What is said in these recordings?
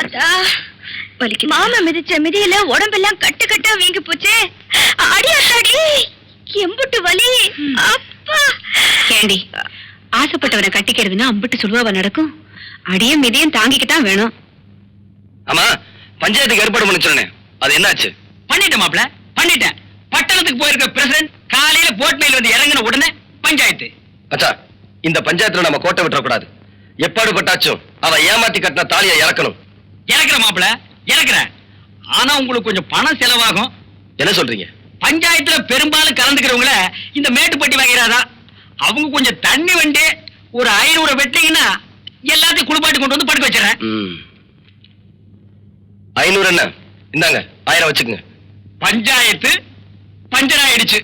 அதா மாமா மிதிச்ச மிதியில உடம்பெல்லாம் கட்டு கட்டா வீங்கி போச்சே. அடி அத்தாடி எம்புட்டு வலி. அப்பா. ஏண்டி ஆசைப்பட்டவனை கட்டிக்கிறதுன்னா அம்பிட்டு சுழுவாவ நடக்கும்? அடியும் மிதியும் தாங்கிக்கிட்டான் வேணும். ஆமா பஞ்சாயத்துக்கு ஏற்பாடு பண்ண சொன்னேன். அது என்னாச்சு? பண்ணிட்டேன் மாப்ள பண்ணிட்டேன். பட்டணத்துக்கு போயிருக்க பிரசிடன்ட் காலையில போட் மேல் வந்து இறங்கின உடனே பஞ்சாயத்து. அச்சா இந்த பஞ்சாயத்துல நம்ம கோட்டை விட்டுறக்கூடாது. எப்பாடு பட்டாச்சும் அவ ஏமாத்தி கட்டின தாலியை இறக்கணும். இறக்குற மாப்ள இறக்குறேன் ஆனா உங்களுக்கு கொஞ்சம் பணம் செலவாகும். என்ன சொல்றீங்க? பஞ்சாயத்துல பெரும்பாலும் கலந்துக்கிறவங்கள இந்த மேட்டுப்பட்டி வகைறாதா அவங்க கொஞ்சம் தண்ணி வண்டி ஒரு ஐநூறு வெட்டிங்கன்னா எல்லாத்தையும் குளிப்பாட்டி கொண்டு வந்து படுக்க வச்சிடறேன். ஐநூறு என்ன? இந்தாங்க ஆயிரம் வச்சுக்கோங்க. பஞ்சாயத்து பஞ்சர் ஆயிடுச்சு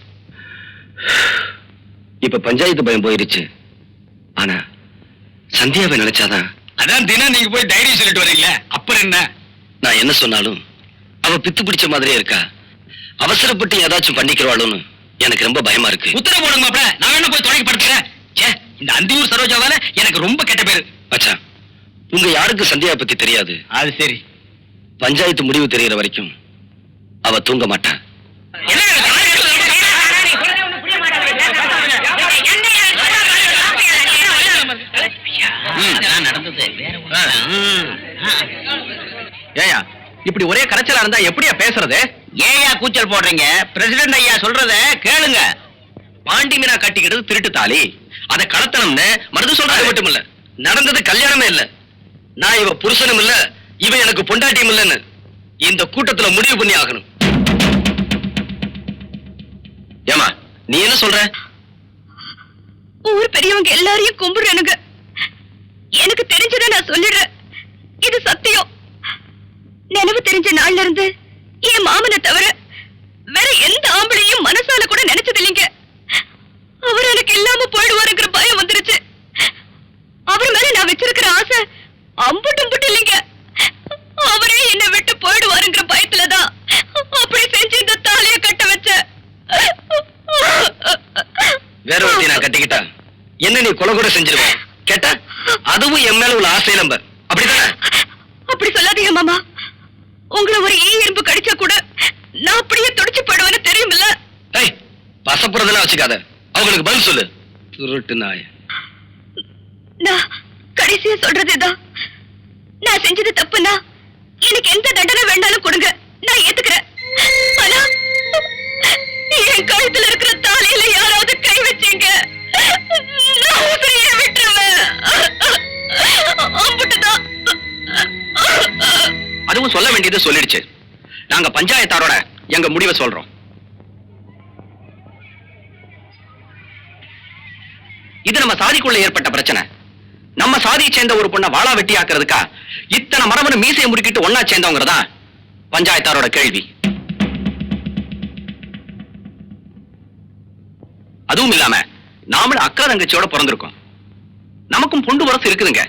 இப்ப பஞ்சாயத்து பயம் போயிருச்சு. ஆனா சந்தியாவை நினைச்சாதான் அதான் தினம் நீங்க போய் தைரியம் சொல்லிட்டு வரீங்களே அப்புறம் என்ன? நான் என்ன சொன்னாலும் அவ பித்து பிடிச்ச மாதிரியே இருக்கா? அவசரப்பட்டு ஏதாச்சும் பண்ணிக்கிறவாளுன்னு எனக்கு ரொம்ப பயமா இருக்கு. உத்தரவு போடுங்க மாப்ள நான் வேணா போய் தொடங்கி படுத்துறேன் இந்த அந்தியூர் சரோஜாவால எனக்கு ரொம்ப கெட்ட பேரு. மச்சான் உங்க யாருக்கு சந்தியாவை பத்தி தெரியாது? அது சரி. பஞ்சாயத்து முடிவு தெரியற வரைக்கும் அவ தூங்க மாட்டா. ஏயா இப்படி ஒரே கரைச்சலா இருந்தா எப்படியா பேசுறது? ஏயா கூச்சல் போடுறீங்க. பிரசிடண்ட் ஐயா சொல்றத கேளுங்க. பாண்டி மீனா கட்டிக்கிட்டது திருட்டு தாலி. அதை கடத்தணும்னு மருது சொல்றது மட்டும் இல்ல நடந்தது கல்யாணமே இல்ல. நான் இவ புருஷனும் இல்ல இவ எனக்கு பொண்டாட்டியும் இல்லைன்னு இந்த கூட்டத்துல முடிவு பண்ணி ஆகணும். ஏமா நீ என்ன சொல்ற? ஊர் பெரியவங்க எல்லாரையும் கும்பிடுறேனுங்க. எனக்கு தெரிஞ்சதை நான் சொல்லிடுறேன். இது சத்தியம். நினைவு தெரிஞ்ச நாள்ல இருந்து என் மாமனை தவிர வேற எந்த ஆம்பளையும் மனசால கூட நினைச்சது இல்லைங்க அவர் எனக்கு இல்லாம போயிடுவாருங்கிற பயம் வந்துருச்சு. அவர் மேல நான் வச்சிருக்கிற ஆசை அம்புட்டு அம்புட்டு இல்லைங்க. அவரே என்னை விட்டு போயிடுவாருங்கிற பயத்துலதான் அப்படி செஞ்சு இந்த தாலிய கட்ட வச்ச வேற ஒருத்தி நான் கட்டிக்கிட்டா? என்ன நீ கொலை கூட செஞ்சிருவேன் கேட்டா? அதுவும் என் மேல உள்ள ஆசை நம்ப அப்படிதானே அப்படி சொல்லாதீங்க மாமா. உங்களை ஒரு ஈ எறும்பு கடிச்சா கூட நான் அப்படியே துடிச்சு போயிடுவேன்னு தெரியுமில்ல? ஏய் பசப்புறதெல்லாம் வச்சுக்காத. அவங்களுக்கு பதில் சொல்லு. திருட்டு நாய். நான் கடைசியா சொல்றதுதான் நான் செஞ்சது தப்புனா எனக்கு எந்த தண்டனை வேண்டாலும் கொடுங்க. நான் ஏத்துக்கிறேன். ஆனா என் கழுத்துல இருக்கிற தாலியில அதுவும் சொல்ல வேண்டியது சொல்லிடுச்சு. நாங்க பஞ்சாயத்தாரோட எங்க முடிவை சொல்றோம். இது நம்ம சாதிக்குள்ள ஏற்பட்ட பிரச்சனை. நம்ம சாதியை சேர்ந்த ஒரு பொண்ணை வாளா வெட்டி ஆக்குறதுக்கா இத்தனை மரபணு மீசையை முறுக்கிட்டு ஒன்னா சேர்ந்தவங்கிறதா பஞ்சாயத்தாரோட கேள்வி. அதுவும் இல்லாம நாமளும் அக்கா தங்கச்சியோட பிறந்திருக்கோம். நமக்கும் பொண்டு வரசு இருக்குதுங்க.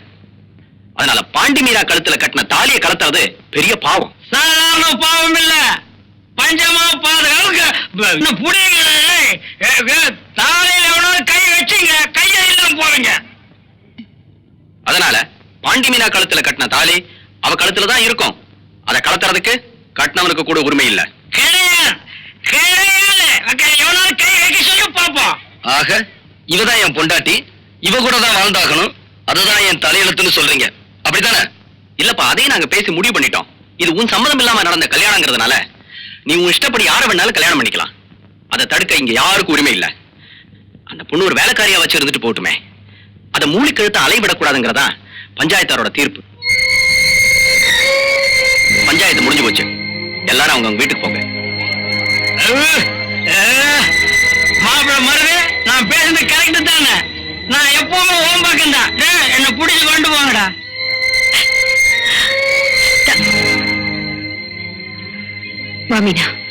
பாண்டி மீரா கழுத்துல கட்டின தாலியை கலத்துறது பெரிய பாவம். சாதாரண பாவம் இல்ல பஞ்சமா பாதுகாப்பு புடிங்க தாலையில எவனாவது கை வச்சீங்க? கையை இல்லாம போவீங்க அதனால பாண்டி மீனா கழுத்துல கட்டின தாலி அவ கழுத்துல தான் இருக்கும். அதை கலத்துறதுக்கு கட்டினவனுக்கு கூட உரிமை இல்ல. ஆக இவதான் என் பொண்டாட்டி. இவ கூட தான் வாழ்ந்தாகணும். அதுதான் என் தலையெழுத்துன்னு சொல்றீங்க. அப்படித்தானே? இல்லப்பா அதையும் நாங்க பேசி முடிவு பண்ணிட்டோம். இது உன் சம்மதம் இல்லாம நடந்த கல்யாணங்கிறதுனால நீ உன் இஷ்டப்படி யார வேணாலும் கல்யாணம் பண்ணிக்கலாம். அதை தடுக்க இங்க யாருக்கும் உரிமை இல்ல. அந்த பொண்ணு ஒரு வேலைக்காரியா வச்சு இருந்துட்டு போட்டுமே. அதை மூலி அலைவிடக்கூடாதுங்கிறதா பஞ்சாயத்தாரோட தீர்ப்பு. பஞ்சாயத்து முடிஞ்சு போச்சு. எல்லாரும் அவங்க அவங்க வீட்டுக்கு போங்க. மாப்பிள்ள மருது நான் பேசுனது கரெக்ட் தானே நான் எப்பவுமே ஓம் பக்கம் தான் என்ன புடிச்சு கொண்டு போங்கடா. Mamina.